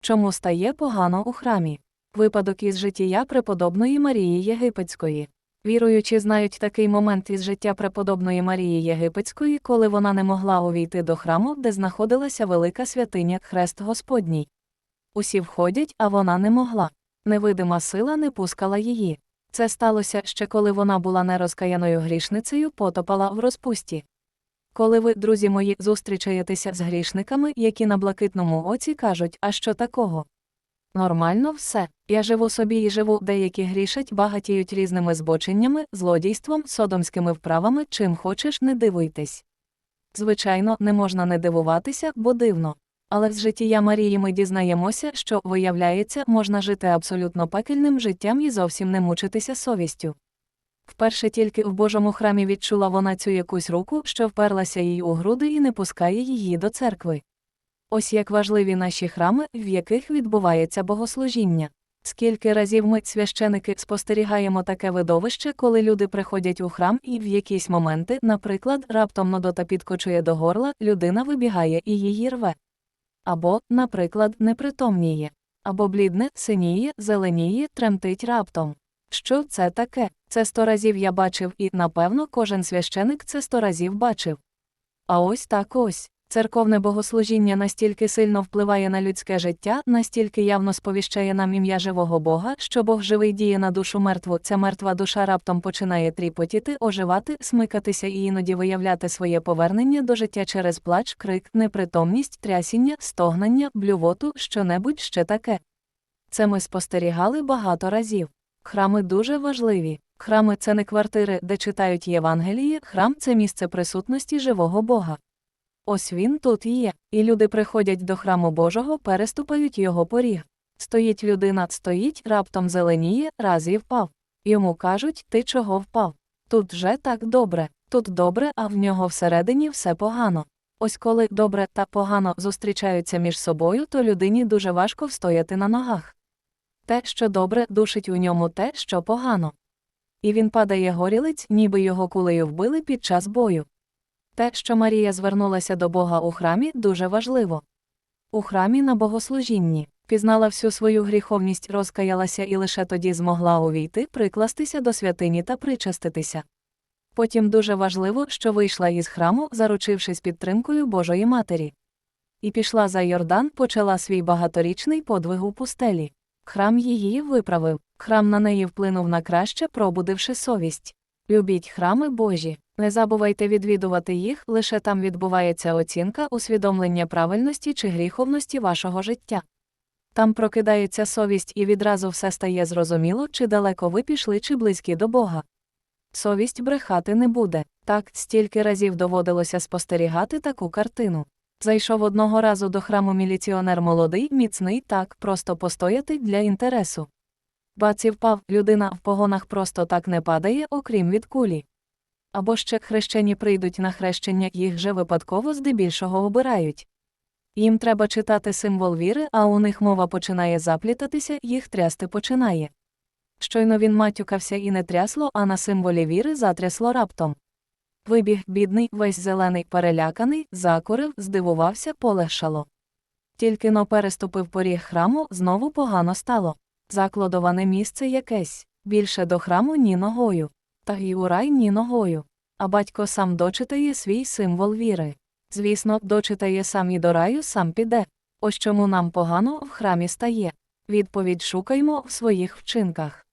Чому стає погано у храмі? Випадок із життя преподобної Марії Єгипетської. Віруючі знають такий момент із життя преподобної Марії Єгипетської, коли вона не могла увійти до храму, де знаходилася велика святиня Хрест Господній. Усі входять, а вона не могла. Невидима сила не пускала її. Це сталося ще коли вона була нерозкаяною грішницею, потопала в розпусті. Коли ви, друзі мої, зустрічаєтеся з грішниками, які на блакитному оці кажуть, а що такого? Нормально все. Я живу собі і живу, деякі грішать, багатіють різними збоченнями, злодійством, содомськими вправами, чим хочеш, не дивуйтесь. Звичайно, не можна не дивуватися, бо дивно. Але з життя Марії ми дізнаємося, що, виявляється, можна жити абсолютно пекельним життям і зовсім не мучитися совістю. Вперше тільки в Божому храмі відчула вона цю якусь руку, що вперлася їй у груди і не пускає її до церкви. Ось як важливі наші храми, в яких відбувається богослужіння. Скільки разів ми, священики, спостерігаємо таке видовище, коли люди приходять у храм і в якісь моменти, наприклад, раптом нодота підкочує до горла, людина вибігає і її рве. Або, наприклад, непритомніє, або блідне, синіє, зеленіє, тремтить раптом. Що це таке? Це сто разів я бачив і, напевно, кожен священик це сто разів бачив. А ось так ось. Церковне богослужіння настільки сильно впливає на людське життя, настільки явно сповіщає нам ім'я живого Бога, що Бог живий діє на душу мертву, ця мертва душа раптом починає тріпотіти, оживати, смикатися і іноді виявляти своє повернення до життя через плач, крик, непритомність, трясіння, стогнання, блювоту, що-небудь ще таке. Це ми спостерігали багато разів. Храми дуже важливі. Храми це не квартири, де читають Євангелії, храм це місце присутності живого Бога. Ось він тут є, і люди приходять до храму Божого, переступають його поріг. Стоїть людина, стоїть, раптом зеленіє, раз і впав. Йому кажуть, ти чого впав? Тут вже так добре, тут добре, а в нього всередині все погано. Ось коли добре та погано зустрічаються між собою, то людині дуже важко встояти на ногах. Те, що добре, душить у ньому те, що погано. І він падає горілиць, ніби його кулею вбили під час бою. Те, що Марія звернулася до Бога у храмі, дуже важливо. У храмі на богослужінні пізнала всю свою гріховність, розкаялася і лише тоді змогла увійти, прикластися до святині та причаститися. Потім дуже важливо, що вийшла із храму, заручившись підтримкою Божої Матері. І пішла за Йордан, почала свій багаторічний подвиг у пустелі. Храм її виправив, храм на неї вплинув на краще, пробудивши совість. Любіть храми Божі, не забувайте відвідувати їх, лише там відбувається оцінка, усвідомлення правильності чи гріховності вашого життя. Там прокидається совість і відразу все стає зрозуміло, чи далеко ви пішли, чи близькі до Бога. Совість брехати не буде. Так, стільки разів доводилося спостерігати таку картину. Зайшов одного разу до храму міліціонер молодий, міцний, так, просто постояти для інтересу. Баці впав, людина в погонах просто так не падає, окрім від кулі. Або ще хрещені прийдуть на хрещення, їх же випадково здебільшого обирають. Їм треба читати символ віри, а у них мова починає заплітатися, їх трясти починає. Щойно він матюкався і не трясло, а на символі віри затрясло раптом. Вибіг бідний, весь зелений, переляканий, закурив, здивувався, полегшало. Тільки но переступив поріг храму, знову погано стало. Закладоване місце якесь, більше до храму ні ногою. Та й у рай ні ногою. А батько сам дочитає свій символ віри. Звісно, дочитає сам і до раю сам піде. Ось чому нам погано в храмі стає. Відповідь шукаймо в своїх вчинках.